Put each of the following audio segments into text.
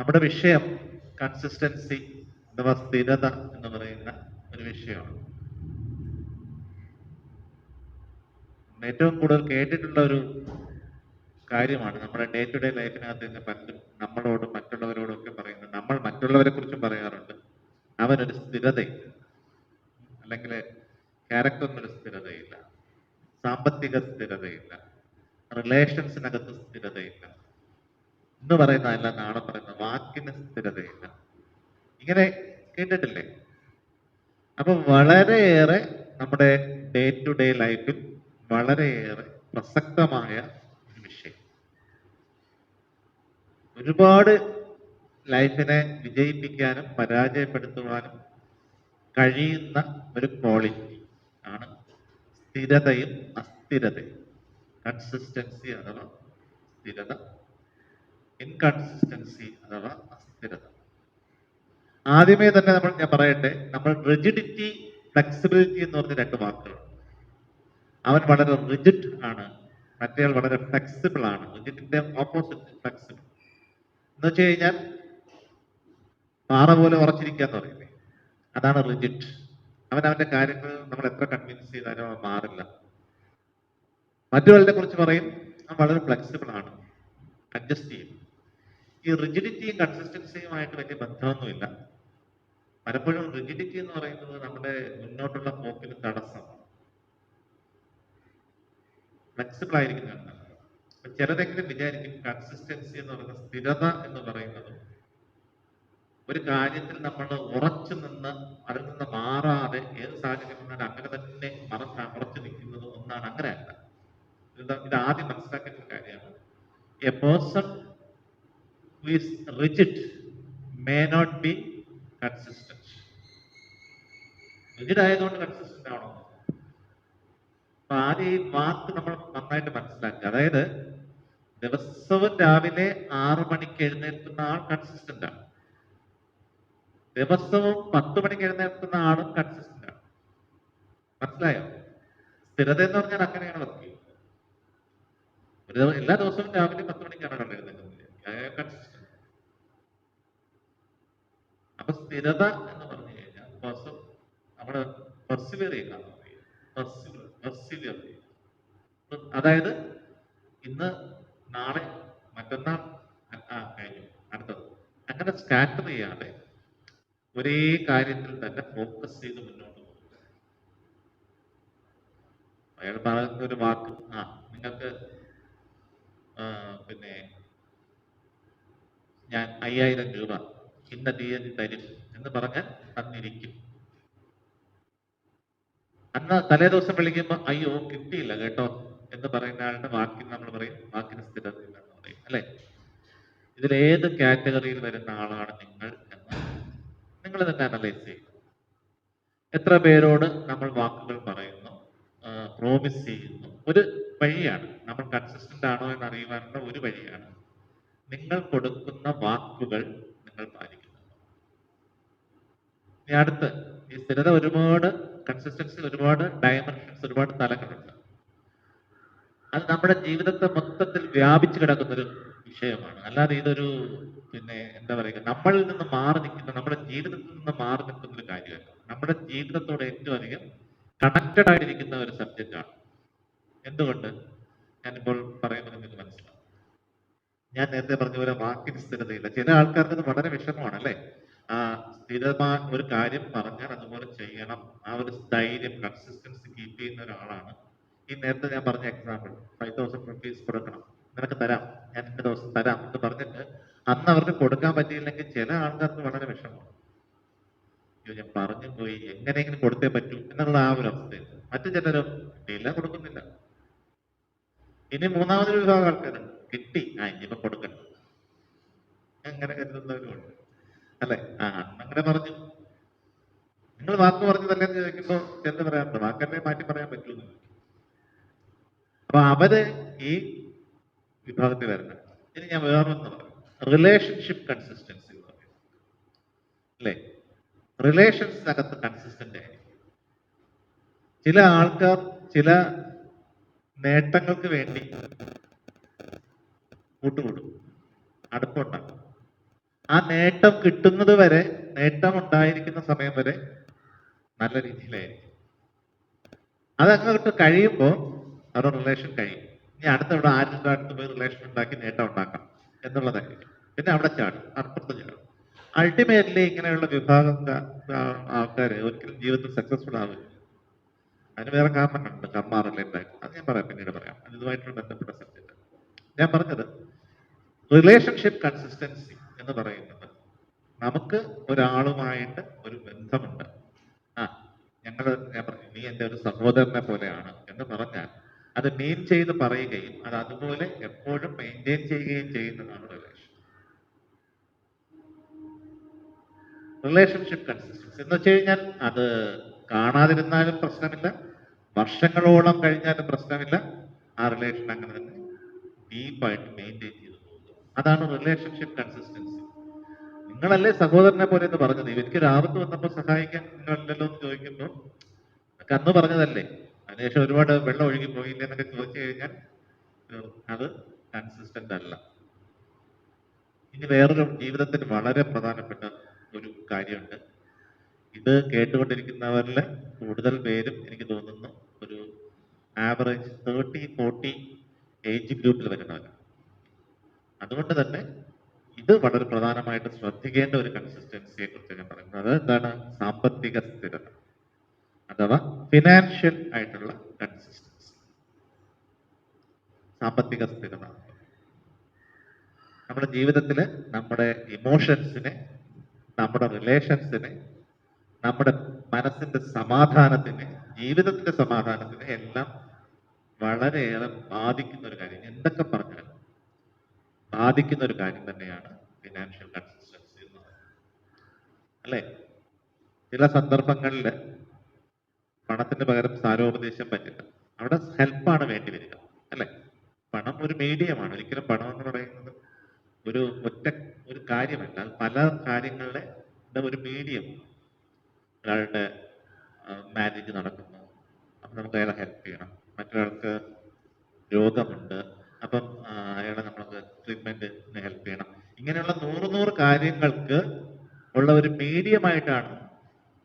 നമ്മുടെ വിഷയം കൺസിസ്റ്റൻസി അഥവാ സ്ഥിരത എന്ന് പറയുന്ന ഒരു വിഷയമാണ്. ഏറ്റവും കൂടുതൽ കേട്ടിട്ടുള്ള ഒരു കാര്യമാണ് നമ്മുടെ ഡേ ടു ഡേ ലൈഫിനകത്ത് തന്നെ പലരും നമ്മളോടും മറ്റുള്ളവരോടും ഒക്കെ പറയുന്നത്. നമ്മൾ മറ്റുള്ളവരെ കുറിച്ചും പറയാറുണ്ട്. അവനൊരു സ്ഥിരതയില്ല. അല്ലെങ്കിൽ ക്യാരക്ടറിനൊരു സ്ഥിരതയില്ല. സാമ്പത്തിക സ്ഥിരതയില്ല. റിലേഷൻസിനകത്ത് സ്ഥിരതയില്ല. ഇന്ന് പറയുന്നതല്ല നാളെ പറയുന്ന വാക്കിന് സ്ഥിരതയില്ല. ഇങ്ങനെ കേട്ടിട്ടില്ലേ? അപ്പൊ വളരെയേറെ നമ്മുടെ ഡേ ടു ഡേ ലൈഫിൽ വളരെയേറെ പ്രസക്തമായ ഒരു വിഷയം. ഒരുപാട് ലൈഫിനെ വിജയിപ്പിക്കാനും പരാജയപ്പെടുത്തുവാനും കഴിയുന്ന ഒരു ക്വാളിറ്റി ആണ് സ്ഥിരതയും അസ്ഥിരതയും. കൺസിസ്റ്റൻസി അഥവാ സ്ഥിരത. ഇൻകൺസിസ്റ്റൻസി അഥവാ അസ്ഥിരത. ആദ്യമേ തന്നെ നമ്മൾ ഞാൻ പറയട്ടെ നമ്മൾ റിജിഡിറ്റി ഫ്ലെക്സിബിലിറ്റി എന്ന് പറഞ്ഞ രണ്ട് വാക്കുകളുണ്ട്. അവൻ വളരെ റിജിഡ് ആണ്. മറ്റേയാൾ വളരെ ഫ്ലെക്സിബിൾ ആണ്. റിജിഡിന്റെ ഓപ്പോസിറ്റ് ഫ്ലെക്സിബിൾ എന്ന് വെച്ച് കഴിഞ്ഞാൽ പാറ പോലെ ഉറച്ചിരിക്കുക എന്ന് പറയുന്നത് അതാണ് റിജിഡ് അവൻ അവന്റെ കാര്യങ്ങൾ നമ്മൾ എത്ര കൺവിൻസ് ചെയ്താലും അവൻ മാറില്ല. മറ്റു കുറിച്ച് പറയും അവൻ വളരെ ഫ്ലെക്സിബിൾ ആണ്. അഡ്ജസ്റ്റ് ചെയ്യും. ഈ റിജിഡിറ്റിയും കൺസിസ്റ്റൻസിയുമായിട്ട് വലിയ ബന്ധമൊന്നുമില്ല. പലപ്പോഴും റിജിഡിറ്റി എന്ന് പറയുന്നത് നമ്മുടെ മുന്നോട്ടുള്ള പോക്കിന് തടസ്സമാണ്. ഫ്ലെക്സിബിൾ ആയിരിക്കുന്നതാണ് അപ്പൊ ചിലരെങ്കിലും വിചാരിക്കും കൺസിസ്റ്റൻസി എന്ന് പറയുന്ന സ്ഥിരത എന്ന് പറയുന്നത് ഒരു കാര്യത്തിൽ നമ്മൾ ഉറച്ചു നിന്ന് അതിൽ നിന്ന് മാറാതെ ഏത് സാഹചര്യം അങ്ങനെ തന്നെ മറ ഉറച്ചു നിൽക്കുന്നത് ഒന്നാണ്. അങ്ങനെയല്ല. ഇത് ആദ്യം മനസ്സിലാക്കേണ്ട കാര്യമാണ്. A person who is rigid may not be consistent. Rigid ആയതുകൊണ്ട് കൺസിസ്റ്റന്റ് ആണോ അപ്പൊ ആദ്യം ഈ വാക്ക് നമ്മൾ നന്നായിട്ട് മനസ്സിലാക്കുക. അതായത് ദിവസവും രാവിലെ ആറു മണിക്ക് എഴുന്നേൽക്കുന്ന ആൾ കൺസിസ്റ്റന്റ് ആണ്. ദിവസവും പത്ത് മണിക്ക് എഴുന്നേൽക്കുന്ന ആളും കൺസിസ്റ്റന്റ് ആണ്. മനസ്സിലായോ? സ്ഥിരത എന്ന് പറഞ്ഞാൽ അങ്ങനെയാണ് വർക്ക് ചെയ്യുന്നത്. എല്ലാ ദിവസവും രാവിലെ പത്ത് മണിക്കാണ് ഒരാൾ എഴുന്നേൽക്കുന്നത് കൺസിസ്റ്റന്റ് അപ്പൊ സ്ഥിരത എന്ന് പറഞ്ഞു കഴിഞ്ഞാൽ പേഴ്സൺ നമ്മുടെ പെർസിവിയർ ചെയ്യുക പെർസിവിയർ അതായത് ഇന്ന് നാളെ മറ്റന്നാൾ കഴിഞ്ഞു. അടുത്തത്. അങ്ങനെ സ്കാറ്റർ ചെയ്യാതെ ഒരേ കാര്യത്തിൽ തന്നെ ഫോക്കസ് ചെയ്ത് മുന്നോട്ട് പോകുക. അയാൾ പറയുന്ന ഒരു വാക്ക് ആ നിങ്ങൾക്ക് പിന്നെ ഞാൻ അയ്യായിരം രൂപ ഇന്ന തീയതി തരും എന്ന് പറഞ്ഞ് തന്നിരിക്കും. അന്ന് തലേ ദിവസം വിളിക്കുമ്പോ അയ്യോ കിട്ടിയില്ല കേട്ടോ എന്ന് പറയുന്ന ആളുടെ വാക്കിന് നമ്മൾ പറയും വാക്കിന് സ്ഥിരതയില്ല എന്ന് പറയും അല്ലെ? ഇതിൽ ഏത് കാറ്റഗറിയിൽ വരുന്ന ആളാണ് നിങ്ങൾ എന്ന് നിങ്ങൾ തന്നെ അനലൈസ് ചെയ്യും എത്ര പേരോട് നമ്മൾ വാക്കുകൾ പറയുന്നു പ്രോമിസ് ചെയ്യുന്നു ഒരു വഴിയാണ്. നമ്മൾ കൺസിസ്റ്റന്റ് ആണോ എന്ന് അറിയുവാനുള്ള ഒരു വഴിയാണ്. നിങ്ങൾ കൊടുക്കുന്ന വാക്കുകൾ നിങ്ങൾ പാലിക്കുന്നു ഇനി അടുത്ത് ഈ സ്ഥിരത ഒരുപാട് കൺസിസ്റ്റൻസി ഒരുപാട് ഡയമെൻഷൻസ് ഒരുപാട് തലങ്ങളുണ്ട് അത് നമ്മുടെ ജീവിതത്തെ മൊത്തത്തിൽ വ്യാപിച്ചു കിടക്കുന്ന ഒരു വിഷയമാണ്. അല്ലാതെ ഇതൊരു പിന്നെ എന്താ പറയുക നമ്മളിൽ നിന്ന് മാറി നിൽക്കുന്ന നമ്മുടെ ജീവിതത്തിൽ നിന്ന് മാറി നിൽക്കുന്ന ഒരു കാര്യമല്ല. നമ്മുടെ ജീവിതത്തോട് ഏറ്റവും അധികം കണക്റ്റഡ് ആയിരിക്കുന്ന ഒരു സബ്ജക്റ്റ് ആണ്. എന്തുകൊണ്ട്? ഞാനിപ്പോൾ പറയുന്നത് നിങ്ങൾക്ക് മനസ്സിലാവും. ഞാൻ നേരത്തെ പറഞ്ഞ പോലെ വാക്കിന് സ്ഥിരതയില്ല. ചില ആൾക്കാർക്ക് വളരെ വിഷമമാണ് അല്ലെ? സ്ഥിരമായ ഒരു കാര്യം പറഞ്ഞാൽ അതുപോലെ ചെയ്യണം. ആ ഒരു ധൈര്യം കൺസിസ്റ്റൻസി കീപ്പ് ചെയ്യുന്ന ഒരാളാണ്. ഈ നേരത്തെ ഞാൻ പറഞ്ഞ എക്സാമ്പിൾ ഫൈവ് തൗസൻഡ് റുപ്പീസ് കൊടുക്കണം. നിനക്ക് തരാം. ഞാൻ ഇന്ന ദിവസം തരാം എന്ന് പറഞ്ഞിട്ട് അന്ന് അവർക്ക് കൊടുക്കാൻ പറ്റിയില്ലെങ്കിൽ ചില ആൾക്കാർക്ക് വളരെ വിഷമമാണ് ഞാൻ പറഞ്ഞു പോയി. എങ്ങനെയെങ്കിലും കൊടുത്തേ പറ്റൂ എന്നുള്ള ആ ഒരു അവസ്ഥയിൽ മറ്റു ചിലരും ഇല്ല കൊടുക്കുന്നില്ല. ഇനി മൂന്നാമതൊരു വിഭാഗം ആൾക്കാരുണ്ട്. കിട്ടി. ആ ഇനിയിപ്പോ കൊടുക്കണം അങ്ങനെ കരുതുന്നവരുമുണ്ട്. അല്ലെ? ആ അങ്ങനെ പറഞ്ഞു. നിങ്ങൾ വാക്ക് പറഞ്ഞതല്ലേ എന്ന് ചോദിക്കുമ്പോ ചെന്ന് പറയാറുണ്ട് വാക്കല്ലേ മാറ്റി പറയാൻ പറ്റൂന്ന് അപ്പൊ അവർ ഈ വിഭാഗത്തിൽ വരുന്നത് ഇനി ഞാൻ വേറൊന്ന് പറയാം. റിലേഷൻഷിപ്പ് കൺസിസ്റ്റൻസി അല്ലെ? അല്ലേ റിലേഷൻസിനകത്ത് കൺസിസ്റ്റന്റ് ആയിരിക്കും. ചില ആൾക്കാർ ചില നേട്ടങ്ങൾക്ക് വേണ്ടി കൂട്ടുകൂടും. അടുപ്പുണ്ടാക്കും ആ നേട്ടം കിട്ടുന്നത് വരെ നേട്ടം ഉണ്ടായിരിക്കുന്ന സമയം വരെ നല്ല രീതിയിലായിരിക്കും. അതങ്ങോട്ട് കഴിയുമ്പോൾ അവരുടെ റിലേഷൻ കഴിയും. ഇനി അടുത്ത ഇവിടെ ആരും അടുത്ത് പോയി റിലേഷൻ ഉണ്ടാക്കി നേട്ടം ഉണ്ടാക്കാം എന്നുള്ളതായിരിക്കും പിന്നെ അവിടെ ചാടും അപ്പുറത്ത് ചാടും. അൾട്ടിമേറ്റ്ലി ഇങ്ങനെയുള്ള വിഭാഗം ആൾക്കാർ ഒരിക്കലും ജീവിതത്തിൽ സക്സസ്ഫുൾ ആവില്ല. അതിന് വേറെ കാരണങ്ങളുണ്ട്. കർമ്മ റിലേറ്റഡ് അത് ഞാൻ പറയാം പിന്നീട് പറയാം. അതുമായിട്ടുള്ള ബന്ധപ്പെട്ട സബ്ജക്റ്റ് ഞാൻ പറഞ്ഞത് റിലേഷൻഷിപ്പ് കൺസിസ്റ്റൻസി എന്ന് പറയുന്നത്. നമുക്ക് ഒരാളുമായിട്ട് ഒരു ബന്ധമുണ്ട്. ആ ഞങ്ങൾ ഞാൻ പറഞ്ഞു നീ എന്റെ ഒരു സഹോദരനെ പോലെയാണ് എന്ന് പറഞ്ഞാൽ അത് മെയിൻ ചെയ്ത് പറയുകയും അത് അതുപോലെ എപ്പോഴും മെയിന്റെയിൻ ചെയ്യുകയും ചെയ്യുന്നതാണ് റിലേഷൻ റിലേഷൻഷിപ്പ് കൺസിസ്റ്റൻസി എന്ന് വെച്ച് കഴിഞ്ഞാൽ അത് കാണാതിരുന്നാലും പ്രശ്നമില്ല. വർഷങ്ങളോളം കഴിഞ്ഞാലും പ്രശ്നമില്ല. ആ റിലേഷൻ അങ്ങനെ തന്നെ ഡീപ്പായിട്ട് മെയിന്റെയിൻ ചെയ്തു അതാണ് റിലേഷൻഷിപ്പ് കൺസിസ്റ്റൻസി നിങ്ങളല്ലേ സഹോദരനെ പോലെ എന്ന് പറഞ്ഞത്? ഇവർക്ക് ആപത്ത് വന്നപ്പോൾ സഹായിക്കാൻ നിങ്ങളല്ലോ എന്ന് ചോദിക്കുമ്പോൾ അന്ന് പറഞ്ഞതല്ലേ? അതിനുശേഷം ഒരുപാട് വെള്ളം ഒഴുകി പോയില്ലേ എന്നൊക്കെ ചോദിച്ചു കഴിഞ്ഞാൽ അത് കൺസിസ്റ്റന്റ് അല്ല. ഇനി വേറൊരു ജീവിതത്തിൽ വളരെ പ്രധാനപ്പെട്ട ഒരു കാര്യമുണ്ട്. ഇത് കേട്ടുകൊണ്ടിരിക്കുന്നവരിൽ കൂടുതൽ പേരും എനിക്ക് തോന്നുന്നു ഒരു ആവറേജ് തേർട്ടി ഫോർട്ടി ഏജ് ഗ്രൂപ്പിൽ വരുന്നവരാണ്. അതുകൊണ്ട് തന്നെ ഇത് വളരെ പ്രധാനമായിട്ട് ശ്രദ്ധിക്കേണ്ട ഒരു കൺസിസ്റ്റൻസിയെ കുറിച്ച് ഞാൻ പറയുന്നത്. എന്താണ്? സാമ്പത്തിക സ്ഥിരത. അഥവാ ഫിനാൻഷ്യൽ ആയിട്ടുള്ള കൺസിസ്റ്റൻസി സാമ്പത്തിക സ്ഥിരത. നമ്മുടെ ജീവിതത്തിൽ നമ്മുടെ ഇമോഷൻസിനെ നമ്മുടെ റിലേഷൻസിനെ നമ്മുടെ മനസ്സിന്റെ സമാധാനത്തിനെ ജീവിതത്തിന്റെ സമാധാനത്തിനെ എല്ലാം വളരെയേറെ ബാധിക്കുന്ന ഒരു കാര്യം. എന്തൊക്കെ പറഞ്ഞാലും ബാധിക്കുന്ന ഒരു കാര്യം തന്നെയാണ് ഫിനാൻഷ്യൽ കൺസിസ്റ്റൻസി എന്ന് പറയുന്നത്. അല്ലേ? ചില സന്ദർഭങ്ങളിൽ പണത്തിന് പകരം സാരോപദേശം പറ്റില്ല. അവിടെ ഹെൽപ്പാണ് വേണ്ടി വരിക. അല്ലേ? പണം ഒരു മീഡിയമാണ്. ഒരിക്കലും പണം എന്ന് പറയുന്നത് ഒരു ഒറ്റ ഒരു കാര്യമല്ല. അത് പല കാര്യങ്ങളുടെ ഒരു മീഡിയം. ഒരാളുടെ മാരേജ് നടക്കുന്നു. അപ്പം നമുക്ക് അയാളെ ഹെൽപ്പ് ചെയ്യണം. മറ്റൊരാൾക്ക് രോഗമുണ്ട്. അപ്പം അയാളെ നമ്മൾക്ക് ട്രീറ്റ്മെന്റിന് ഹെൽപ്പ് ചെയ്യണം. ഇങ്ങനെയുള്ള നൂറ് നൂറ് കാര്യങ്ങൾക്ക് ഉള്ള ഒരു മീഡിയമായിട്ടാണ്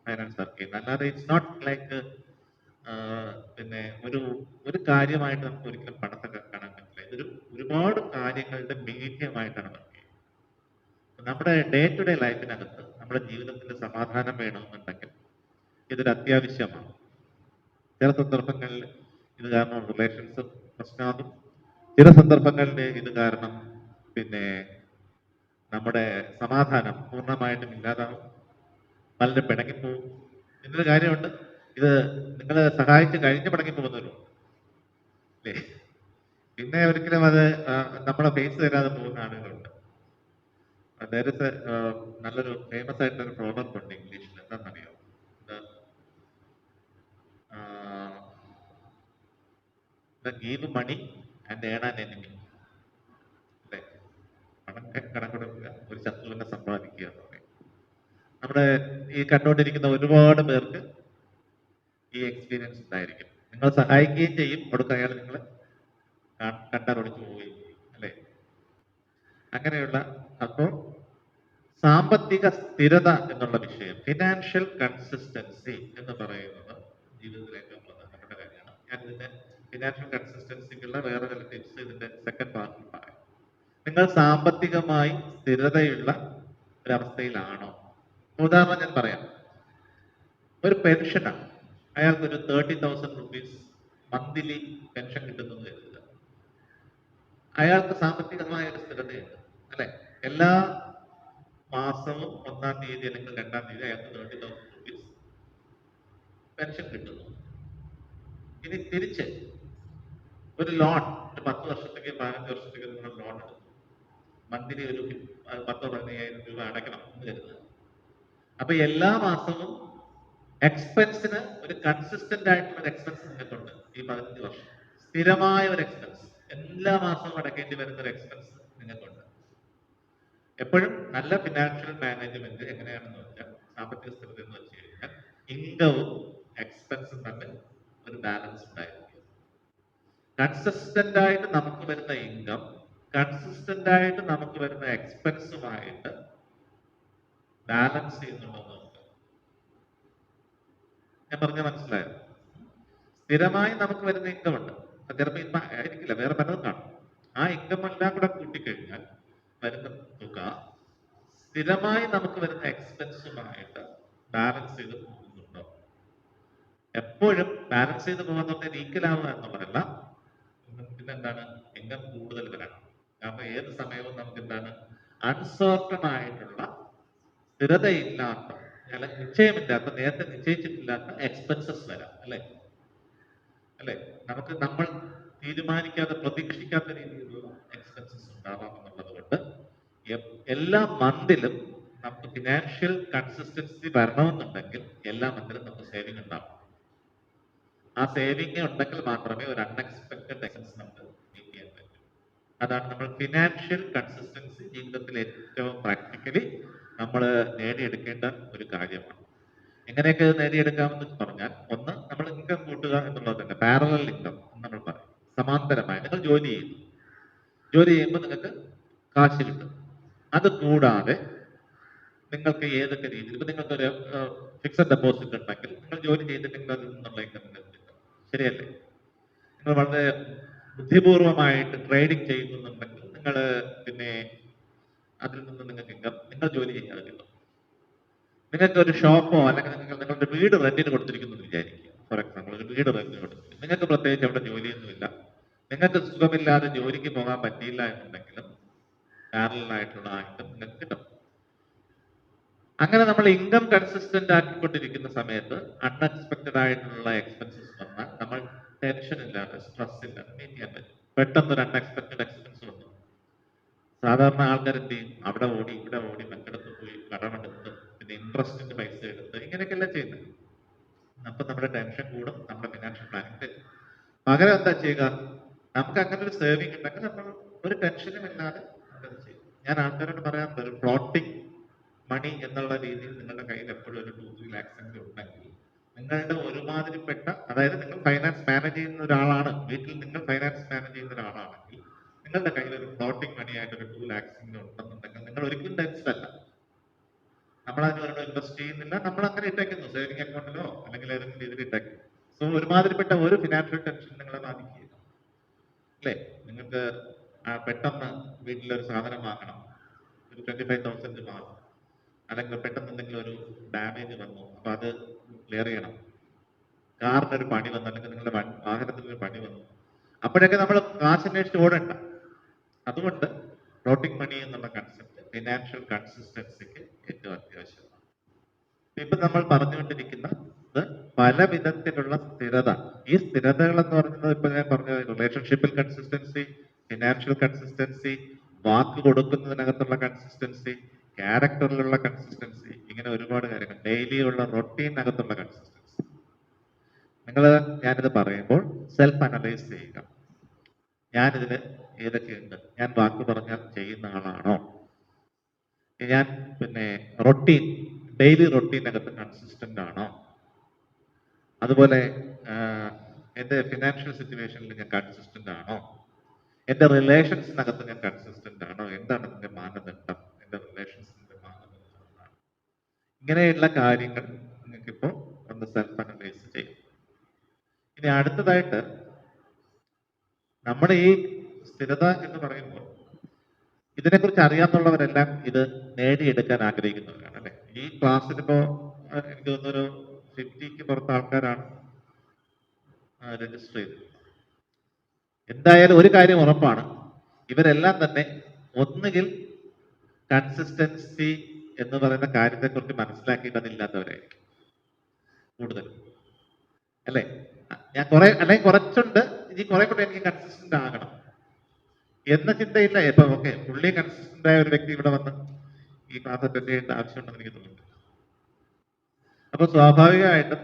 ഫൈനാൻസ് വർക്ക് ചെയ്യുന്നത്. അല്ലാതെ ഇറ്റ്സ് നോട്ട് ലൈക്ക് പിന്നെ ഒരു ഒരു കാര്യമായിട്ട് നമുക്ക് ഒരിക്കലും പണത്തെ കാണാൻ പറ്റില്ല. ഇതൊരു ഒരുപാട് കാര്യങ്ങളുടെ മീഡിയമായിട്ടാണ് വർക്ക് ചെയ്യുന്നത്. നമ്മുടെ ഡേ ടു ഡേ ലൈഫിനകത്ത് നമ്മുടെ ജീവിതത്തിന്റെ സമാധാനം വേണമെന്നുണ്ടെങ്കിൽ ഇതൊരു അത്യാവശ്യമാണ്. ചില സന്ദർഭങ്ങളിൽ ഇത് കാരണം റിലേഷൻസ് പ്രശ്നമാകും. ചില സന്ദർഭങ്ങളിൽ ഇത് കാരണം പിന്നെ നമ്മുടെ സമാധാനം പൂർണമായിട്ടും ഇല്ലാതാവും. പലരും പിണങ്ങിപ്പോവും. എന്നൊരു കാര്യമുണ്ട്. ഇത് നിങ്ങളെ സഹായിച്ച് കഴിഞ്ഞ് പിണങ്ങിപ്പോകുന്നവരും അല്ലേ? പിന്നെ ഒരിക്കലും അത് നമ്മളെ ഫേസ് തരാതെ പോകുന്ന ആളുകളുണ്ട്. ആ, നല്ലൊരു ഫേമസ് ആയിട്ടുള്ള ഒരു പ്രോബ്ലം ഉണ്ട് ഇംഗ്ലീഷിൽ എന്താണെന്നറിയോ? Give money and earn an enemy പണം കടം കൊടുക്കുക ഒരു ശത്രുവിനെ സമ്പാദിക്കുക എന്ന് പറയും. നമ്മുടെ ഈ കണ്ടുകൊണ്ടിരിക്കുന്ന ഒരുപാട് പേർക്ക് ഈ എക്സ്പീരിയൻസ് ഉണ്ടായിരിക്കും. നിങ്ങൾ സഹായിക്കുകയും ചെയ്യും. കൊടുക്ക അയാൾ നിങ്ങൾ കണ്ടറിഞ്ഞു പോവുകയും അല്ലേ? അങ്ങനെയുള്ള അപ്പോൾ സാമ്പത്തിക സ്ഥിരത എന്നുള്ള വിഷയം ഫിനാൻഷ്യൽ കൺസിസ്റ്റൻസി എന്ന് പറയുന്നത് ജീവിതത്തിൽ ഏറ്റവും പ്രധാനപ്പെട്ട കാര്യമാണ്. ഞാൻ ഇതിന്റെ ഫിനാൻഷ്യൽ കൺസിസ്റ്റൻസിക്കുള്ള വേറെ ചില ടിപ്സ് ഇതിന്റെ സെക്കൻഡ് പാർട്ടിൽ പറയാം. നിങ്ങൾ സാമ്പത്തികമായി സ്ഥിരതയുള്ള ഒരവസ്ഥയിലാണോ? ഉദാഹരണം ഞാൻ പറയാം. ഒരു പെൻഷനാണ് അയാൾക്ക് ഒരു thirty thousand rupees monthly pension കിട്ടുന്നു കരുതുക. അയാൾക്ക് സാമ്പത്തികമായ ഒരു സ്ഥിരതയുണ്ട്. അല്ലെ? എല്ലാ മാസവും ഒന്നാം തീയതി അല്ലെങ്കിൽ രണ്ടാം തീയതി അയാൾക്ക് തേർട്ടി തൗസൻഡ് റുപ്പീസ് പെൻഷൻ കിട്ടുന്നു. ഇനി തിരിച്ച് ഒരു ലോൺ ഒരു പത്ത് വർഷത്തേക്ക് പതിനഞ്ച് വർഷത്തേക്ക് നിങ്ങൾ ലോൺ എടുക്കും മന്ത്ലി ഒരു പത്തോ പതിനയ്യായിരം രൂപ അടയ്ക്കണം എന്ന് കരുതുക അപ്പൊ എല്ലാ മാസവും എക്സ്പെൻസിന് ഒരു കൺസിസ്റ്റന്റ് ആയിട്ടുള്ള എക്സ്പെൻസ് നിങ്ങൾക്കുണ്ട് ഈ പതിനഞ്ച് വർഷം. സ്ഥിരമായ ഒരു എക്സ്പെൻസ് എല്ലാ മാസവും അടക്കേണ്ടി വരുന്ന ഒരു എക്സ്പെൻസ് നിങ്ങൾക്കുണ്ട്. എപ്പോഴും നല്ല ഫിനാൻഷ്യൽ മാനേജ്മെന്റ് എങ്ങനെയാണെന്ന് വെച്ചാൽ സാമ്പത്തിക സ്ഥിരത എന്ന് വെച്ച് കഴിഞ്ഞാൽ ഇൻകവും എക്സ്പെൻസും തമ്മിൽ ഒരു ബാലൻസ് ഉണ്ടായിരിക്കും. കൺസിസ്റ്റന്റ് ആയിട്ട് നമുക്ക് വരുന്ന ഇൻകം കൺസിസ്റ്റന്റ് ആയിട്ട് നമുക്ക് വരുന്ന എക്സ്പെൻസുമായിട്ട് ബാലൻസ് ചെയ്യുന്നുണ്ടോ എന്ന് ഞാൻ പറഞ്ഞ മനസ്സിലായോ? സ്ഥിരമായി നമുക്ക് വരുന്ന ഇൻകം ഉണ്ട്. ചിലപ്പോൾ ഇൻകം ആയിരിക്കില്ല വേറെ പലതും കാണും. ആ ഇൻകം എല്ലാം കൂടെ കൂട്ടിക്കഴിഞ്ഞാൽ വരുന്ന തുക സ്ഥിരമായി നമുക്ക് വരുന്ന എക്സ്പെൻസുമായിട്ട് ബാലൻസ് ചെയ്ത് പോകുന്നുണ്ടോ? എപ്പോഴും ബാലൻസ് ചെയ്ത് പോകുന്നുണ്ടെങ്കിൽ ഈക്വലാവുക എന്നുള്ളതല്ല പിന്നെ എന്താണ്? ഇൻകം കൂടുതൽ വരണം കാരണം ഏത് സമയവും നമുക്ക് എന്താണ്? അൺസോർട്ടഡ് ആയിട്ടുള്ള സ്ഥിരതയില്ലാത്ത അല്ല നിശ്ചയമില്ലാത്ത നേരത്തെ നിശ്ചയിച്ചിട്ടില്ലാത്ത എക്സ്പെൻസസ് വരാം അല്ലെ? അല്ലെ? നമുക്ക് നമ്മൾ തീരുമാനിക്കാതെ പ്രതീക്ഷിക്കാത്ത രീതിയിലുള്ള എക്സ്പെൻസസ് ഉണ്ടാവാം എന്നുള്ളത് കൊണ്ട് എല്ലാ മന്തിലും നമുക്ക് ഫിനാൻഷ്യൽ കൺസിസ്റ്റൻസി വരണമെന്നുണ്ടെങ്കിൽ എല്ലാ മന്തിലും നമുക്ക് സേവിങ് ഉണ്ടാവും. ആ സേവിങ് ഉണ്ടെങ്കിൽ മാത്രമേ ഒരു അൺഎക്സ്പെക്ടഡ് എക്സ്പെൻസ് നമുക്ക് അതാണ് നമ്മൾ ഫിനാൻഷ്യൽ കൺസിസ്റ്റൻസി ജീവിതത്തിൽ ഏറ്റവും പ്രാക്ടിക്കലി നമ്മൾ നേടിയെടുക്കേണ്ട ഒരു കാര്യമാണ്. എങ്ങനെയൊക്കെ നേടിയെടുക്കാമെന്ന് പറഞ്ഞാൽ ഒന്ന് നമ്മൾ ഇൻകം കൂട്ടുക എന്നുള്ളത് തന്നെ പാരലൽ ഇൻകം നമ്മൾ പറയും. സമാന്തരമായി നിങ്ങൾ ജോലി ചെയ്യുന്നു. ജോലി ചെയ്യുമ്പോൾ നിങ്ങൾക്ക് കാശ് കിട്ടും. അത് കൂടാതെ നിങ്ങൾക്ക് ഏതൊക്കെ രീതിയിൽ ഇപ്പൊ നിങ്ങൾക്കൊരു ഫിക്സഡ് ഡെപ്പോസിറ്റ് ഉണ്ടെങ്കിൽ നിങ്ങൾ ജോലി ചെയ്തിട്ടുണ്ടെങ്കിൽ അതിൽ നിന്നുള്ള ഇൻകം ശരിയല്ലേ? നിങ്ങൾ വളരെ ബുദ്ധിപൂർവമായിട്ട് ട്രേഡിംഗ് ചെയ്യുന്നുണ്ടെങ്കിൽ നിങ്ങൾ പിന്നെ അതിൽ നിന്ന് നിങ്ങൾക്ക് ഇൻകം നിങ്ങൾ ജോലി ചെയ്യാതെ കിട്ടും. നിങ്ങൾക്ക് ഒരു ഷോപ്പോ അല്ലെങ്കിൽ നിങ്ങൾ നിങ്ങളുടെ വീട് റെന്റിന് കൊടുത്തിരിക്കുന്നു വിചാരിക്കുക. ഫോർ എക്സാമ്പിൾ ഒരു വീട് റെന്റിന് കൊടുത്തിരിക്കുന്നു. നിങ്ങൾക്ക് പ്രത്യേകിച്ച് അവിടെ ജോലിയൊന്നുമില്ല. നിങ്ങൾക്ക് സുഖമില്ലാതെ ജോലിക്ക് പോകാൻ പറ്റിയില്ല എന്നുണ്ടെങ്കിലും പാരലായിട്ടുള്ള ആയിട്ടും നിങ്ങൾക്ക് കിട്ടും. അങ്ങനെ നമ്മൾ ഇൻകം കൺസിസ്റ്റന്റ് ആക്കിക്കൊണ്ടിരിക്കുന്ന സമയത്ത് അൺഎക്സ്പെക്ടഡ് ആയിട്ടുള്ള എക്സ്പെൻസസ് വന്നാൽ നമ്മൾ ടെൻഷൻ ഇല്ലാതെ സ്ട്രെസ് ഇല്ല മീറ്റ് ചെയ്യാൻ പറ്റും പെട്ടെന്ന് ഒരു അൺഎക്സ്പെക്ടഡ് എക്സ്പെൻസ് വന്നു. സാധാരണ ആൾക്കാർ എന്ത് ചെയ്യും? അവിടെ ഓടി ഇവിടെ ഓടി മറ്റിടത്ത് പോയി കടമെടുത്ത് പിന്നെ ഇൻട്രസ്റ്റിന്റെ പൈസ എടുത്ത് ഇങ്ങനെയൊക്കെയല്ല ചെയ്യുന്നത് അപ്പൊ നമ്മുടെ ടെൻഷൻ കൂടും നമ്മുടെ ഫിനാൻഷ്യൽ പ്ലാനിങ് തരും പകരം എന്താ ചെയ്യുക? നമുക്ക് അങ്ങനെ ഒരു സേവിങ് ഉണ്ടെങ്കിൽ നമ്മൾ ഒരു ടെൻഷനും ഇല്ലാതെ ഞാൻ ആൾക്കാരോട് പറയാറുണ്ട് ഒരു ഫ്ലോട്ടിംഗ് മണി എന്നുള്ള രീതിയിൽ നിങ്ങളുടെ കയ്യിൽ എപ്പോഴും ഒരു ടു ത്രീ ലാക്സ് എങ്കിലും ഉണ്ടെങ്കിൽ നിങ്ങളുടെ ഒരുമാതിരിപ്പെട്ട അതായത് നിങ്ങൾ ഫൈനാൻസ് മാനേജ് ചെയ്യുന്ന ഒരാളാണ് വീട്ടിൽ നിങ്ങൾ ഫൈനാൻസ് മാനേജ് ചെയ്യുന്ന ഒരാളാണെങ്കിൽ നിങ്ങളുടെ കയ്യിൽ ഒരു ഫ്ലോട്ടിംഗ് മണി ആയിട്ട് ഒരു ടൂ ലാക്സ് ഉണ്ടെന്നുണ്ടെങ്കിൽ നിങ്ങൾ ഒരിക്കലും ടെൻഷൻ അല്ല. നമ്മൾ അതിന് ഒരെണ്ണം ഇൻവെസ്റ്റ് ചെയ്യുന്നില്ല നമ്മൾ അങ്ങനെ ഇട്ടേക്കുന്നു സേവിംഗ് അക്കൗണ്ടിലോ അല്ലെങ്കിൽ ഏതെങ്കിലും രീതിയിൽ ഇട്ടേക്കുന്നു. സോ ഒരുമാതിരിപ്പെട്ട ഒരു ഫിനാൻഷ്യൽ ടെൻഷൻ നിങ്ങളെ ബാധിക്കുകയില്ല. അല്ലേ? നിങ്ങൾക്ക് പെട്ടെന്ന് വീട്ടിലൊരു സാധനം വാങ്ങണം ഒരു ട്വന്റി ഫൈവ് തൗസൻഡ് വാങ്ങണം അല്ലെങ്കിൽ പെട്ടെന്ന് എന്തെങ്കിലും ഒരു ഡാമേജ് വന്നു അപ്പൊ അത് ക്ലിയർ ചെയ്യണം. കാറിന് ഒരു പണി വന്നു അല്ലെങ്കിൽ നിങ്ങളുടെ വൺ- വാഹനത്തിന് ഒരു പണി വന്നു. അപ്പോഴൊക്കെ നമ്മൾ കാശ് അന്വേഷിച്ച് ഓടണ്ട. അതുകൊണ്ട് ഫ്ലോട്ടിംഗ് മണി എന്നുള്ള കൺസെപ്റ്റ് ഫിനാൻഷ്യൽ കൺസിസ്റ്റൻസിക്ക് ഏറ്റവും അത്യാവശ്യമാണ്. ഇപ്പൊ നമ്മൾ പറഞ്ഞുകൊണ്ടിരിക്കുന്ന പല വിധത്തിലുള്ള സ്ഥിരത. ഈ സ്ഥിരതകൾ എന്ന് പറയുന്നത് ഇപ്പൊ ഞാൻ പറഞ്ഞ റിലേഷൻഷിപ്പിൽ കൺസിസ്റ്റൻസി ഫിനാൻഷ്യൽ കൺസിസ്റ്റൻസി വാക്ക് കൊടുക്കുന്നതിനകത്തുള്ള കൺസിസ്റ്റൻസി ക്യാരക്ടറിലുള്ള കൺസിസ്റ്റൻസി ഇങ്ങനെ ഒരുപാട് കാര്യങ്ങൾ. ഡെയിലി ഉള്ള റൊട്ടീനകത്തുള്ള കൺസിസ്റ്റൻസി നിങ്ങൾ ഞാനിത് പറയുമ്പോൾ സെൽഫ് അനലൈസ് ചെയ്യുക. ഞാനിതിൽ ഏതൊക്കെയുണ്ട്? ഞാൻ വാക്ക് പറഞ്ഞാൽ ചെയ്യുന്ന ആളാണോ? ഞാൻ പിന്നെ റൊട്ടീൻ ഡെയിലി റൊട്ടീനകത്ത് കൺസിസ്റ്റന്റ് ആണോ? അതുപോലെ എന്റെ ഫിനാൻഷ്യൽ സിറ്റുവേഷനിൽ ഞാൻ കൺസിസ്റ്റന്റ് ആണോ? എന്റെ റിലേഷൻസിനകത്ത് ഞാൻ കൺസിസ്റ്റന്റ് ആണോ? എന്താണ് എന്റെ മാനദണ്ഡം എന്റെ റിലേഷൻസിന്റെ മാനദണ്ഡം എന്താണ് ഇങ്ങനെയുള്ള കാര്യങ്ങൾ നിങ്ങൾക്കിപ്പോ ഒന്ന് സെൽഫ് അനലൈസ് ചെയ്യാം. ഇനി അടുത്തതായിട്ട് നമ്മുടെ ഈ സ്ഥിരത എന്ന് പറയുമ്പോൾ ഇതിനെക്കുറിച്ച് അറിയാത്തുള്ളവരെല്ലാം ഇത് നേടിയെടുക്കാൻ ആഗ്രഹിക്കുന്നവരാണ് അല്ലെ? ഈ അഹ് എനിക്ക് തോന്നുന്നൊരു ഫിഫ്റ്റിക്ക് പുറത്ത് ആൾക്കാരാണ് രജിസ്റ്റർ ചെയ്തത്. എന്തായാലും ഒരു കാര്യം ഉറപ്പാണ്. ഇവരെല്ലാം തന്നെ ഒന്നുകിൽ കൺസിസ്റ്റൻസി എന്ന് പറയുന്ന കാര്യത്തെക്കുറിച്ച് മനസ്സിലാക്കിയിട്ടതില്ലാത്തവരായിരിക്കും കൂടുതൽ. അല്ലേ? ഞാൻ കുറെ അല്ലെങ്കിൽ കുറച്ചുണ്ട്. ഇനി കുറെ കൂടെ എനിക്ക് കൺസിസ്റ്റന്റ് ആകണം. എന്ന ചിന്തയില്ല. ഇപ്പൊ ഓക്കെ പുള്ളി കൺസിസ്റ്റന്റ് ആയ ഒരു വ്യക്തി ഇവിടെ വന്ന് ഈ ക്ലാസ് അറ്റൻഡ് ചെയ്യേണ്ട ആവശ്യമുണ്ടെന്ന് എനിക്ക് തോന്നുന്നു അപ്പൊ സ്വാഭാവികമായിട്ടും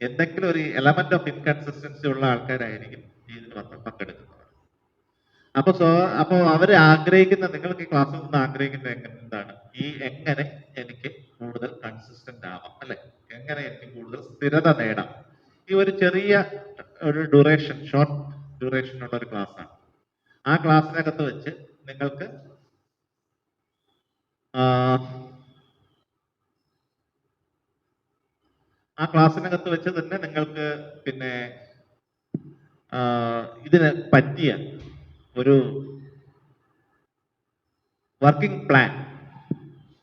എന്തെങ്കിലും ഒരു എലമെന്റ് ഓഫ് ഇൻകൺസിസ്റ്റൻസി ഉള്ള ആൾക്കാരായിരിക്കും ഇതിൽ വന്ന് പങ്കെടുക്കുന്നത്. അപ്പൊ സോ അപ്പൊ അവർ ആഗ്രഹിക്കുന്ന നിങ്ങൾക്ക് ക്ലാസ് ക്ലാസ്സിൽ നിന്ന് ആഗ്രഹിക്കുന്ന എന്താണ്? ഈ എങ്ങനെ എനിക്ക് കൂടുതൽ കൺസിസ്റ്റന്റ് ആവാം അല്ലെ? എങ്ങനെ എനിക്ക് കൂടുതൽ സ്ഥിരത നേടാം? ഈ ഒരു ചെറിയ ഒരു ഡ്യൂറേഷൻ ഷോർട്ട് ഡ്യൂറേഷൻ ഉള്ള ഒരു ക്ലാസ് ആണ്. ആ ക്ലാസ്സിനകത്ത് വെച്ച് നിങ്ങൾക്ക് ആ, ക്ലാസ്സിനകത്ത് വെച്ച് തന്നെ നിങ്ങൾക്ക് പിന്നെ ഇതിന് പറ്റിയ ഒരു working plan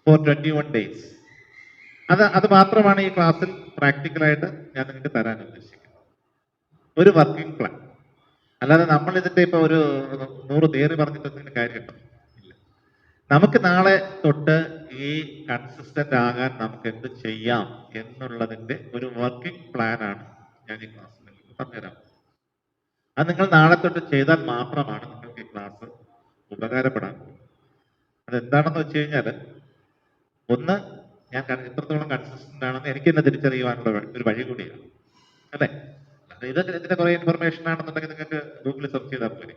for twenty one days അത് അത് മാത്രമാണ് ഈ ക്ലാസ്സിൽ പ്രാക്ടിക്കലായിട്ട് ഞാൻ നിങ്ങൾക്ക് തരാൻ ഉദ്ദേശിക്കുന്നത്. ഒരു വർക്കിംഗ് പ്ലാൻ അല്ലാതെ നമ്മൾ ഇതിന്റെ ഇപ്പൊ ഒരു നൂറ് തേറി പറഞ്ഞിട്ടൊന്നും കാര്യമുണ്ടോ? ഇല്ല. നമുക്ക് നാളെ തൊട്ട് ഈ കൺസിസ്റ്റന്റ് ആകാൻ നമുക്ക് എന്ത് ചെയ്യാം എന്നുള്ളതിന്റെ ഒരു വർക്കിംഗ് പ്ലാൻ ആണ് ഞാൻ ഈ ക്ലാസ്സിൽ നിങ്ങൾക്ക് പറഞ്ഞുതരാം. അത് നിങ്ങൾ നാളെ തൊട്ട് ചെയ്താൽ മാത്രമാണ് ഉപകാരപ്പെടാൻ പോകുന്നത് അതെന്താണെന്ന് വെച്ച് കഴിഞ്ഞാൽ ഒന്ന് ഞാൻ എത്രത്തോളം കൺസിസ്റ്റന്റ് ആണെന്ന് എനിക്ക് തന്നെ തിരിച്ചറിയുവാനുള്ള ഒരു വഴി കൂടിയാണ്. അല്ലേ? ഇത് ഇതിന്റെ കുറെ ഇൻഫർമേഷൻ ആണെന്നുണ്ടെങ്കിൽ നിങ്ങൾക്ക് ഗൂഗിളിൽ സെർച്ച് ചെയ്താൽ പോലെ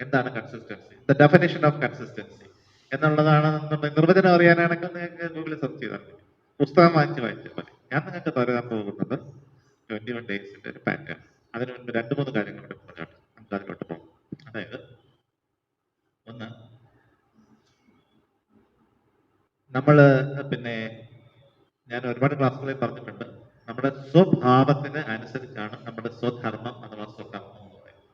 എന്താണ് consistency the definition of consistency എന്നുള്ളതാണെന്നുണ്ടെങ്കിൽ നിർവചനം അറിയാനാണെങ്കിൽ നിങ്ങൾക്ക് ഗൂഗിളിൽ സെർച്ച് ചെയ്താൽ മതി. പുസ്തകം വാങ്ങിച്ച് വായിച്ചാൽ മതി. ഞാൻ നിങ്ങൾക്ക് പറയാൻ പോകുന്നത് ട്വന്റി വൺ ഡേയ്സിന്റെ ഒരു പാറ്റേൺ അതിന് മുൻപ് രണ്ട് മൂന്ന് കാര്യങ്ങൾ നമുക്ക് അതിലോട്ട് പോകാം. അതായത് ഒന്ന്. നമ്മൾ പിന്നെ ഞാൻ ഒരുപാട് ക്ലാസ്സുകളിൽ പറഞ്ഞിട്ടുണ്ട്. നമ്മുടെ സ്വഭാവത്തിന് അനുസരിച്ചാണ് നമ്മുടെ സ്വധർമ്മം അഥവാ സ്വധർമ്മം എന്ന് പറയുന്നത്.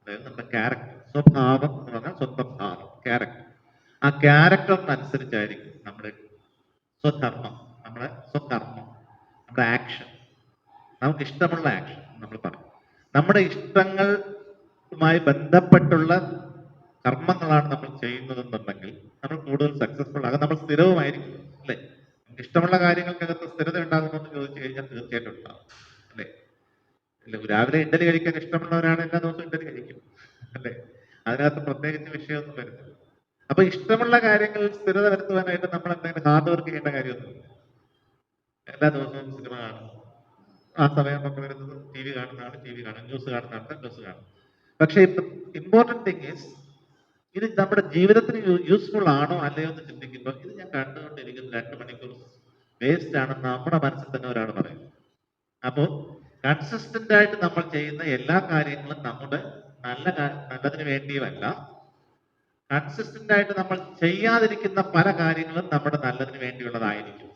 അതായത് നമ്മുടെ ക്യാരക്ടർ സ്വഭാവം എന്ന് പറഞ്ഞാൽ സ്വഭാവം ഭാവം ക്യാരക്ടർ ആ ക്യാരക്ടറിനനുസരിച്ചായിരിക്കും നമ്മുടെ സ്വധർമ്മം നമ്മുടെ സ്വകർമ്മം നമ്മുടെ ആക്ഷൻ നമുക്ക് ഇഷ്ടമുള്ള ആക്ഷൻ നമ്മൾ പറയും. നമ്മുടെ ഇഷ്ടങ്ങളുമായി ബന്ധപ്പെട്ടുള്ള കർമ്മങ്ങളാണ് നമ്മൾ ചെയ്യുന്നതെന്നുണ്ടെങ്കിൽ നമ്മൾ കൂടുതൽ സക്സസ്ഫുൾ ആകും. നമ്മൾ സ്ഥിരവുമായിരിക്കും അല്ലേ? ഇഷ്ടമുള്ള കാര്യങ്ങൾക്കകത്ത് സ്ഥിരത ഉണ്ടാകുന്നു എന്ന് ചോദിച്ചു കഴിഞ്ഞാൽ തീർച്ചയായിട്ടും ഉണ്ടാകും അല്ലേ? അല്ലെ രാവിലെ ഇഡലി കഴിക്കാൻ ഇഷ്ടമുള്ളവരാണ് എല്ലാ ദിവസവും ഇഡലി കഴിക്കും അല്ലേ? അതിനകത്ത് പ്രത്യേകിച്ച് വിഷയമൊന്നും വരുന്നില്ല. അപ്പൊ ഇഷ്ടമുള്ള കാര്യങ്ങളിൽ സ്ഥിരത വരുത്തുവാനായിട്ട് നമ്മൾ എന്തെങ്കിലും ഹാർഡ് വർക്ക് ചെയ്യേണ്ട കാര്യമൊന്നുമില്ല എല്ലാ ദിവസവും സിനിമ കാണും. ആ സമയം നമുക്ക് വരുന്നത് ടി വി കാണുന്നതാണ് ടി വി കാണും ന്യൂസ് കാണുന്നതാണ് ന്യൂസ് കാണും. പക്ഷേ ഇമ്പോർട്ടന്റ് തിങ് ഈസ് ഇത് നമ്മുടെ ജീവിതത്തിന് യൂസ്ഫുൾ ആണോ അല്ലയോ എന്ന് ചിന്തിക്കുമ്പോൾ ഇത് ഞാൻ കണ്ടുകൊണ്ടിരിക്കുന്ന രണ്ട് മണിക്കൂർ വേസ്റ്റ് ആണെന്ന് നമ്മുടെ മനസ്സിൽ തന്നെ ഒരാൾ പറയും. അപ്പോൾ കൺസിസ്റ്റന്റ് ആയിട്ട് നമ്മൾ ചെയ്യുന്ന എല്ലാ കാര്യങ്ങളും നമ്മുടെ നല്ല നല്ലതിന് വേണ്ടിയുമല്ല. കൺസിസ്റ്റന്റ് ആയിട്ട് നമ്മൾ ചെയ്യാതിരിക്കുന്ന പല കാര്യങ്ങളും നമ്മുടെ നല്ലതിന് വേണ്ടിയുള്ളതായിരിക്കും?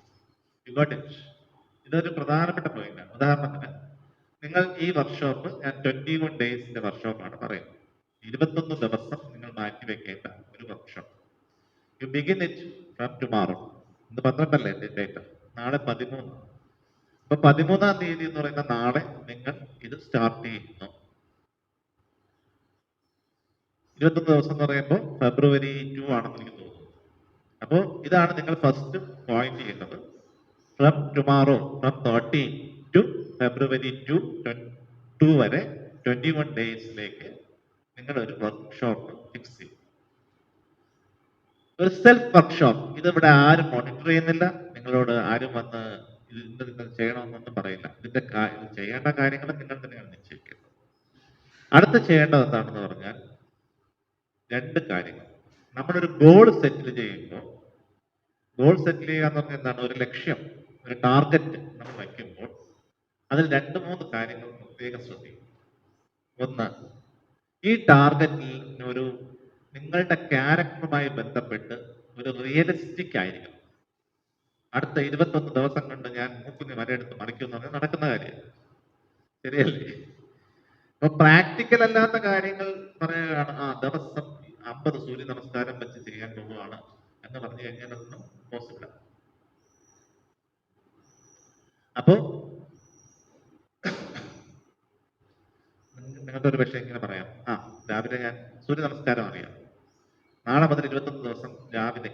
ഇതൊരു പ്രധാനപ്പെട്ട പോയിന്റാണ് ഉദാഹരണത്തിന് നിങ്ങൾ ഈ വർക്ക്ഷോപ്പ് ഞാൻ ട്വന്റി വൺ ഡേയ്സിന്റെ വർക്ക്ഷോപ്പാണ് പറയുന്നത്. ഇരുപത്തൊന്ന് ദിവസം നിങ്ങൾ മാറ്റി വെക്കേണ്ട ഒരു വർഷം. You begin it from tomorrow ഇന്ന് പന്ത്രണ്ടല്ലേ എന്റെ ഡേറ്റ് നാളെ പതിമൂന്ന്. അപ്പൊ പതിമൂന്നാം തീയതി എന്ന് പറയുന്ന നാളെ നിങ്ങൾ ഇത് സ്റ്റാർട്ട് ചെയ്യുന്നു. ഇരുപത്തൊന്ന് ദിവസം എന്ന് പറയുമ്പോൾ ഫെബ്രുവരി ടു ആണെന്ന് എനിക്ക് തോന്നുന്നു. അപ്പോൾ ഇതാണ് നിങ്ങൾ ഫസ്റ്റ് പോയിന്റ് ചെയ്യുന്നത്. From tomorrow from thirteen to February to two വരെ ട്വന്റി വൺ ഡേയ്സിലേക്ക് നിങ്ങൾ ഒരു വർക്ക്ഷോപ്പ് ഫിക്സ് ചെയ്യും. ഒരു സെൽഫ് വർക്ക്ഷോപ്പ് ഇതിവിടെ ആരും മോണിറ്റർ ചെയ്യുന്നില്ല. നിങ്ങളോട് ആരും വന്ന് ഇതിന്റെ നിങ്ങൾ ചെയ്യണമെന്നൊന്നും പറയില്ല. ഇതിന്റെ ഇത് ചെയ്യേണ്ട കാര്യങ്ങൾ നിങ്ങൾ തന്നെയാണ് നിശ്ചയിക്കുന്നത് അടുത്ത് ചെയ്യേണ്ടത് എന്താണെന്ന് പറഞ്ഞാൽ രണ്ട് കാര്യങ്ങൾ. നമ്മളൊരു ഗോൾ സെറ്റിൽ ചെയ്യുമ്പോൾ ഗോൾ സെറ്റിൽ ചെയ്യുക എന്ന് പറഞ്ഞാൽ എന്താണ്? ഒരു ലക്ഷ്യം ഒരു ടാർഗറ്റ് നമ്മൾ വയ്ക്കുമ്പോൾ അതിൽ രണ്ട് മൂന്ന് കാര്യങ്ങൾ പ്രത്യേകം ശ്രദ്ധിക്കും ഒന്ന് ഈ ടാർഗറ്റിൽ ഒരു നിങ്ങളുടെ ക്യാരക്ടറുമായി ബന്ധപ്പെട്ട് ഒരു റിയലിസ്റ്റിക് ആയിരിക്കണം. അടുത്ത ഇരുപത്തൊന്ന് ദിവസം കൊണ്ട് ഞാൻ മൂക്കുഞ്ഞ് വരെടുത്ത് മറിക്കുന്നത് നടക്കുന്ന കാര്യം. ശരിയല്ലേ? അപ്പൊ പ്രാക്ടിക്കൽ അല്ലാത്ത കാര്യങ്ങൾ പറയുകയാണ് ആ ദിവസം അമ്പത് സൂര്യ നമസ്കാരം വെച്ച് ചെയ്യാൻ പോവുകയാണ് എന്ന് പറഞ്ഞു കഴിഞ്ഞാൽ അതൊന്നും പോസിബിൾ അപ്പോ നിങ്ങൾക്ക് ഒരു പക്ഷേ ഇങ്ങനെ പറയാം. ആ രാവിലെ ഞാൻ സൂര്യ നമസ്കാരം അറിയാം. നാളെ മുതൽ ഇരുപത്തൊന്ന് ദിവസം രാവിലെ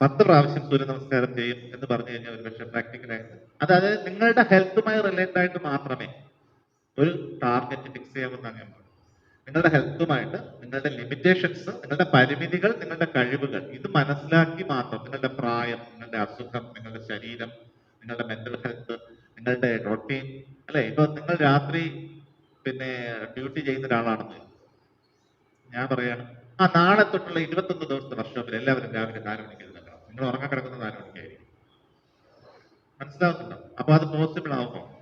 പത്ത് പ്രാവശ്യം സൂര്യ നമസ്കാരം ചെയ്യും എന്ന് പറഞ്ഞു കഴിഞ്ഞാൽ ഒരു പക്ഷേ പ്രാക്ടിക്കലായിട്ട് അതായത് നിങ്ങളുടെ ഹെൽത്തുമായി റിലേറ്റഡ് ആയിട്ട് മാത്രമേ ഒരു ടാർഗറ്റ് ഫിക്സ് ചെയ്യാവുന്ന നിങ്ങളുടെ ഹെൽത്തുമായിട്ട് നിങ്ങളുടെ ലിമിറ്റേഷൻസ് നിങ്ങളുടെ പരിമിതികൾ നിങ്ങളുടെ കഴിവുകൾ ഇത് മനസ്സിലാക്കി മാത്രം നിങ്ങളുടെ പ്രായം നിങ്ങളുടെ അസുഖം നിങ്ങളുടെ ശരീരം നിങ്ങളുടെ മെന്റൽ ഹെൽത്ത് നിങ്ങളുടെ റൊട്ടീൻ അല്ലെ? ഇപ്പൊ നിങ്ങൾ രാത്രി പിന്നെ ഡ്യൂട്ടി ചെയ്യുന്ന ഒരാളാണെന്ന്. ഞാൻ പറയാണ് ആ നാളെ തൊട്ടുള്ള ഇരുപത്തൊന്ന് ദിവസത്തെ വർഷോപ്പിൽ എല്ലാവരും രാവിലെ നാല് മണിക്ക് എഴുന്നേൽക്കണം നിങ്ങൾ ഉറങ്ങാൻ കിടക്കുന്ന നാല് മണിക്കായിരിക്കും. മനസ്സിലാവുന്നുണ്ടോ? അപ്പൊ അത് പോസിബിൾ ആവുമോ?